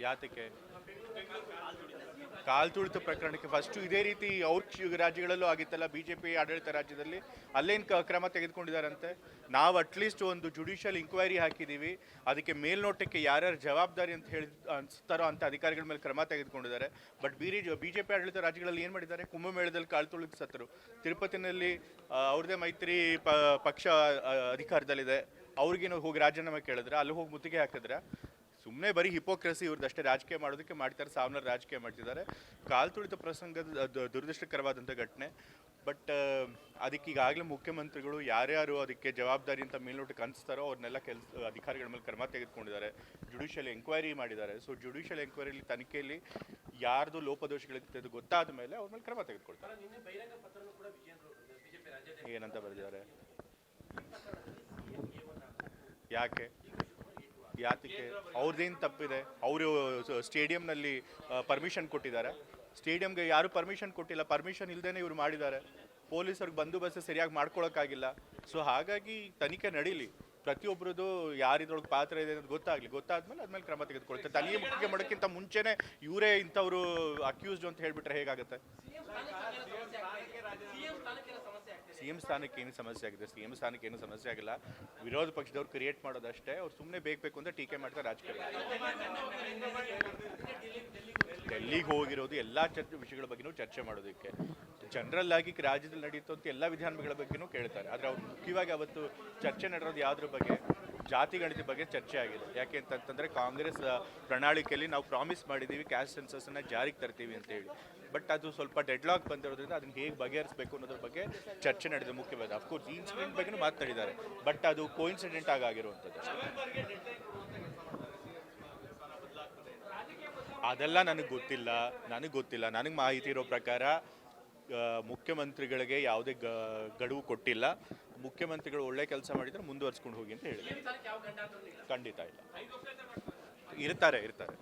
ಯಾತಕ್ಕೆ? ಕಾಲ್ ತುಳಿತು ಪ್ರಕರಣಕ್ಕೆ ಫಸ್ಟು ಇದೇ ರೀತಿ ಅವ್ರ ರಾಜ್ಯಗಳಲ್ಲೂ ಆಗಿತ್ತಲ್ಲ ಬಿ ಜೆ ಪಿ ಆಡಳಿತ ರಾಜ್ಯದಲ್ಲಿ. ಅಲ್ಲೇನು ಕ್ರಮ ತೆಗೆದುಕೊಂಡಿದ್ದಾರಂತೆ? ನಾವು ಅಟ್ಲೀಸ್ಟ್ ಒಂದು ಜುಡಿಷಿಯಲ್ ಇಂಕ್ವೈರಿ ಹಾಕಿದ್ದೀವಿ ಅದಕ್ಕೆ ಮೇಲ್ನೋಟಕ್ಕೆ ಯಾರ್ಯಾರು ಜವಾಬ್ದಾರಿ ಅಂತ ಹೇಳಿ ಅನಿಸ್ತಾರೋ ಅಂತ ಅಧಿಕಾರಿಗಳ ಮೇಲೆ ಕ್ರಮ ತೆಗೆದುಕೊಂಡಿದ್ದಾರೆ. ಬಟ್ ಬೀರಿ ಬಿ ಜೆ ಪಿ ಆಡಳಿತ ರಾಜ್ಯಗಳಲ್ಲಿ ಏನು ಮಾಡಿದ್ದಾರೆ? ಕುಂಭಮೇಳದಲ್ಲಿ ಕಾಲ್ ತುಳಿದು ಸತ್ತರು. ತಿರುಪತಿನಲ್ಲಿ ಅವ್ರದೇ ಮೈತ್ರಿ ಪಕ್ಷ ಅಧಿಕಾರದಲ್ಲಿದೆ. ಅವ್ರಿಗೇನು ಹೋಗಿ ರಾಜೀನಾಮೆ ಕೇಳಿದ್ರೆ, ಅಲ್ಲಿ ಹೋಗಿ ಮುತ್ತಿಗೆ ಹಾಕಿದ್ರೆ. ಸುಮ್ಮನೆ ಬರೀ ಹಿಪೋಕ್ರಸಿ ಇವ್ರದ್ದು ಅಷ್ಟೇ ರಾಜಕೀಯ ಮಾಡೋದಕ್ಕೆ ಮಾಡ್ತಾರೆ ಸಾವನ್ನ ರಾಜಕೀಯ ಮಾಡ್ತಿದ್ದಾರೆ. ಕಾಲು ತುಳಿತ ಪ್ರಸಂಗದ ದುರದೃಷ್ಟಕರವಾದಂಥ ಘಟನೆ. ಬಟ್ ಅದಕ್ಕೆ ಈಗಾಗಲೇ ಮುಖ್ಯಮಂತ್ರಿಗಳು ಯಾರ್ಯಾರು ಅದಕ್ಕೆ ಜವಾಬ್ದಾರಿ ಅಂತ ಮೇಲ್ನೋಟಕ್ಕೆ ಅನಿಸ್ತಾರೋ ಅವ್ರನ್ನೆಲ್ಲ ಕೆಲಸ ಅಧಿಕಾರಿಗಳ ಮೇಲೆ ಕ್ರಮ ತೆಗೆದುಕೊಂಡಿದ್ದಾರೆ. ಜುಡಿಷಿಯಲ್ ಎಂಕ್ವೈರಿ ಮಾಡಿದ್ದಾರೆ. ಸೊ ಜುಡಿಷಿಯಲ್ ಎಂಕ್ವೈರಿಲಿ ತನಿಖೆಯಲ್ಲಿ ಯಾರ್ದು ಲೋಪದೋಷಗಳಿರ್ತದೆ ಅದು ಗೊತ್ತಾದ ಮೇಲೆ ಅವ್ರ ಮೇಲೆ ಕ್ರಮ ತೆಗೆದುಕೊಳ್ತಾರೆ. ಏನಂತ ಬರೆದಿದ್ದಾರೆ? ಯಾಕೆ? ಯಾತಕ್ಕೆ? ಅವ್ರದ್ದೇನು ತಪ್ಪಿದೆ? ಅವರು ಸ್ಟೇಡಿಯಂನಲ್ಲಿ ಪರ್ಮಿಷನ್ ಕೊಟ್ಟಿದ್ದಾರೆ. ಸ್ಟೇಡಿಯಂಗೆ ಯಾರು ಪರ್ಮಿಷನ್ ಕೊಟ್ಟಿಲ್ಲ ಪರ್ಮಿಷನ್ ಇಲ್ಲದೇ ಇವರು ಮಾಡಿದ್ದಾರೆ. ಪೊಲೀಸರಿಗೆ ಬಂದೋಬಸ್ತ್ ಸರಿಯಾಗಿ ಮಾಡ್ಕೊಳಕ್ಕಾಗಿಲ್ಲ. ಸೊ ಹಾಗಾಗಿ ತನಿಖೆ ನಡೀಲಿ. ಪ್ರತಿಯೊಬ್ಬರದು ಯಾರಿದ್ರೊಳಗೆ ಪಾತ್ರ ಇದೆ ಅನ್ನೋದು ಗೊತ್ತಾಗ್ಲಿ. ಗೊತ್ತಾದ್ಮೇಲೆ ಅದ್ಮೇಲೆ ಕ್ರಮ ತೆಗೆದುಕೊಳ್ತಾರೆ ತನಿಖೆ ಮುಖ್ಯ ಮಾಡೋಕ್ಕಿಂತ ಮುಂಚೆನೆ ಇವರೇ ಇಂಥವ್ರು ಅಕ್ಯೂಸ್ಡ್ ಅಂತ ಹೇಳ್ಬಿಟ್ರೆ ಹೇಗಾಗುತ್ತೆ? ಸಿ ಸ್ಥಾನಕ್ಕೆ ಏನು ಸಮಸ್ಯೆ ಆಗಿದೆ? ಸಿ ಸ್ಥಾನಕ್ಕೆ ಏನು ಸಮಸ್ಯೆ ಆಗಿಲ್ಲ. ವಿರೋಧ ಪಕ್ಷದವ್ರು ಕ್ರಿಯೇಟ್ ಮಾಡೋದಷ್ಟೇ. ಅವ್ರು ಸುಮ್ಮನೆ ಬೇಕು ಅಂತ ಟೀಕೆ ಮಾಡ್ತಾರೆ, ರಾಜಕೀಯ ಡೆಲ್ಲಿಗೆ ಹೋಗಿರೋದು ಎಲ್ಲ ಚರ್ಚೆ ವಿಷಯಗಳ ಬಗ್ಗೆನೂ ಚರ್ಚೆ ಮಾಡೋದಕ್ಕೆ. ಜನರಲ್ ಆಗಿ ರಾಜ್ಯದಲ್ಲಿ ನಡೆಯುತ್ತಂತ ಎಲ್ಲ ವಿಧಾನಗಳ ಬಗ್ಗೆನೂ ಕೇಳ್ತಾರೆ. ಆದರೆ ಅವ್ರು ಮುಖ್ಯವಾಗಿ ಅವತ್ತು ಚರ್ಚೆ ನಡೆಯೋದು ಯಾವುದ್ರ ಬಗ್ಗೆ? ಜಾತಿ ಗಣಿತ ಬಗ್ಗೆ ಚರ್ಚೆ ಆಗಿದೆ. ಯಾಕೆ ಅಂತಂತಂದರೆ ಕಾಂಗ್ರೆಸ್ ಪ್ರಣಾಳಿಕೆಯಲ್ಲಿ ನಾವು ಪ್ರಾಮಿಸ್ ಮಾಡಿದ್ದೀವಿ ಕ್ಯಾಸ್ಟ್ ಸೆನ್ಸಸ್ನ ಜಾರಿಗೆ ತರ್ತೀವಿ ಅಂತ ಹೇಳಿ. ಬಟ್ ಅದು ಸ್ವಲ್ಪ ಡೆಡ್ಲಾಕ್ ಬಂದಿರೋದ್ರಿಂದ ಅದನ್ನ ಹೇಗೆ ಬಗೆಹರಿಸಬೇಕು ಅನ್ನೋದ್ರ ಬಗ್ಗೆ ಚರ್ಚೆ ನಡೆದಿದೆ ಮುಖ್ಯವಾದ ಅಫ್ಕೋರ್ಸ್ ಈ ಇನ್ಸಿಡೆಂಟ್ ಬಗ್ಗೆ ಮಾತಾಡಿದ್ದಾರೆ. ಬಟ್ ಅದು ಕೋಇನ್ಸಿಡೆಂಟ್ ಆಗಿ ಆಗಿರುವಂಥದ್ದು ಅದೆಲ್ಲ ನನಗೆ ಗೊತ್ತಿಲ್ಲ ನನಗೆ ಗೊತ್ತಿಲ್ಲ. ನನಗೆ ಮಾಹಿತಿ ಇರೋ ಪ್ರಕಾರ ಮುಖ್ಯಮಂತ್ರಿಗಳಿಗೆ ಯಾವುದೇ ಗಡುವು ಕೊಟ್ಟಿಲ್ಲ. ಮುಖ್ಯಮಂತ್ರಿಗಳು ಒಳ್ಳೆ ಕೆಲಸ ಮಾಡಿದ್ರೆ ಮುಂದುವರ್ಸ್ಕೊಂಡು ಹೋಗಿ ಅಂತ ಹೇಳಿ ಖಂಡಿತ ಇಲ್ಲ. ಇರ್ತಾರೆ ಇರ್ತಾರೆ.